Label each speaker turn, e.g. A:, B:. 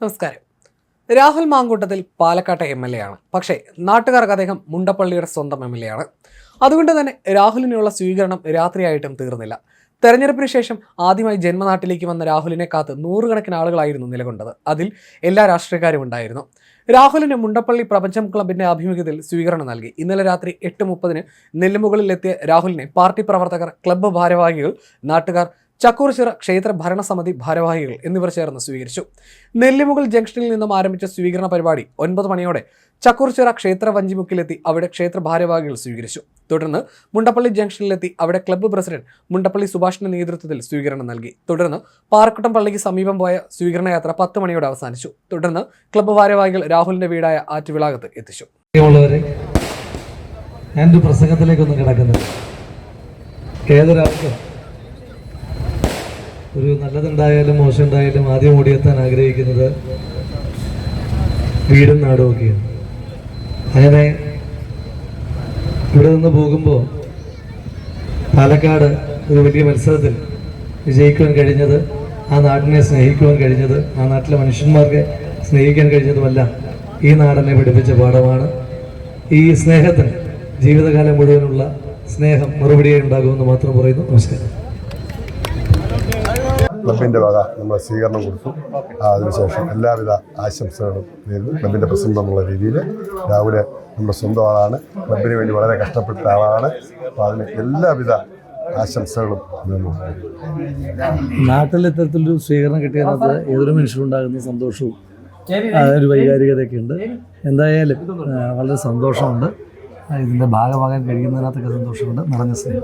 A: നമസ്കാരം. രാഹുൽ മാങ്കൂട്ടത്തിൽ പാലക്കാട്ടെ M L A ആണ്. പക്ഷേ നാട്ടുകാർക്ക് അദ്ദേഹം മുണ്ടപ്പള്ളിയുടെ സ്വന്തം എം എൽ എ ആണ്. അതുകൊണ്ട് തന്നെ രാഹുലിനുള്ള സ്വീകരണം രാത്രിയായിട്ടും തീർന്നില്ല. തെരഞ്ഞെടുപ്പിന് ശേഷം ആദ്യമായി ജന്മനാട്ടിലേക്ക് വന്ന രാഹുലിനെ കാത്ത് നൂറുകണക്കിന് ആളുകളായിരുന്നു നിലകൊണ്ടത്. അതിൽ എല്ലാ രാഷ്ട്രീയക്കാരും ഉണ്ടായിരുന്നു. രാഹുലിന് മുണ്ടപ്പള്ളി പ്രപഞ്ചം ക്ലബിന്റെ ആഭിമുഖ്യത്തിൽ സ്വീകരണം നൽകി. ഇന്നലെ രാത്രി എട്ട് മുപ്പതിന് നെല്ലുമുകളിലെത്തിയ രാഹുലിനെ പാർട്ടി പ്രവർത്തകർ ക്ലബ്ബ് ഭാരവാഹികൾ നാട്ടുകാർ ചക്കൂർച്ചിറ ക്ഷേത്ര ഭരണസമിതി ഭാരവാഹികൾ എന്നിവർ ചേർന്ന് സ്വീകരിച്ചു. നെല്ലിമുകൾ ജംഗ്ഷനിൽ നിന്നും ആരംഭിച്ച സ്വീകരണ പരിപാടി ഒൻപത് മണിയോടെ ചക്കൂർശിറ ക്ഷേത്ര വഞ്ചിമുക്കിലെത്തി അവിടെ ക്ഷേത്ര ഭാരവാഹികൾ സ്വീകരിച്ചു. തുടർന്ന് മുണ്ടപ്പള്ളി ജംഗ്ഷനിലെത്തി അവിടെ ക്ലബ്ബ് പ്രസിഡന്റ് മുണ്ടപ്പള്ളി സുഭാഷിന്റെ നേതൃത്വത്തിൽ സ്വീകരണം നൽകി. തുടർന്ന് പാറക്കുട്ടം പള്ളിക്ക് സമീപം പോയ സ്വീകരണ യാത്ര പത്ത് മണിയോടെ അവസാനിച്ചു. തുടർന്ന് ക്ലബ്ബ് ഭാരവാഹികൾ രാഹുലിന്റെ വീടായ ആറ്റുവിളാകത്ത് എത്തിച്ചു.
B: ഞാനൊരു പ്രസംഗത്തിലേക്കൊന്നും കിടക്കുന്നില്ല ഏതൊരാൾക്കും ഒരു നല്ലതുണ്ടായാലും മോശം ഉണ്ടായാലും ആദ്യം ഓടിയെത്താൻ ആഗ്രഹിക്കുന്നത് വീടും നാടും ഒക്കെയാണ് അങ്ങനെ ഇവിടെ നിന്ന് പോകുമ്പോൾ പാലക്കാട് ഒരു വലിയ മത്സരത്തിൽ വിജയിക്കുവാൻ കഴിഞ്ഞത് ആ നാടിനെ സ്നേഹിക്കുവാൻ കഴിഞ്ഞത് ആ നാട്ടിലെ മനുഷ്യന്മാർക്ക് സ്നേഹിക്കാൻ കഴിഞ്ഞതുമെല്ലാം ഈ നാടിനെ പഠിപ്പിച്ച പാഠമാണ്. ഈ സ്നേഹത്തിന് ജീവിതകാലം മുഴുവനുള്ള സ്നേഹം മറുപടിയായി ഉണ്ടാകുമെന്ന് മാത്രം പറയുന്നു. നമസ്കാരം.
C: ക്ലബിന്റെ വക നമ്മൾ സ്വീകരണം കൊടുത്തു. അതിനുശേഷം എല്ലാവിധ ആശംസകളും നേരുന്നു. ക്ലബിന്റെ പ്രസിഡന്റ് എന്നുള്ള രീതിയിൽ രാവിലെ നമ്മുടെ സ്വന്തം ആളാണ്. ക്ലബിന് വേണ്ടി വളരെ കഷ്ടപ്പെട്ട ആളാണ്. അപ്പോൾ അതിന് എല്ലാവിധ ആശംസകളും
B: നാട്ടിൽ ഇത്തരത്തിലൊരു സ്വീകരണം കിട്ടിയതിനകത്ത് ഏതൊരു മനുഷ്യരുണ്ടാകുന്ന സന്തോഷവും അതൊരു വൈകാരികതയൊക്കെ ഉണ്ട് എന്തായാലും വളരെ സന്തോഷമുണ്ട്. ഇതിന്റെ ഭാഗമാകാൻ കഴിയുന്നതിനകത്തൊക്കെ സന്തോഷമുണ്ട്. നിറഞ്ഞ സ്നേഹം.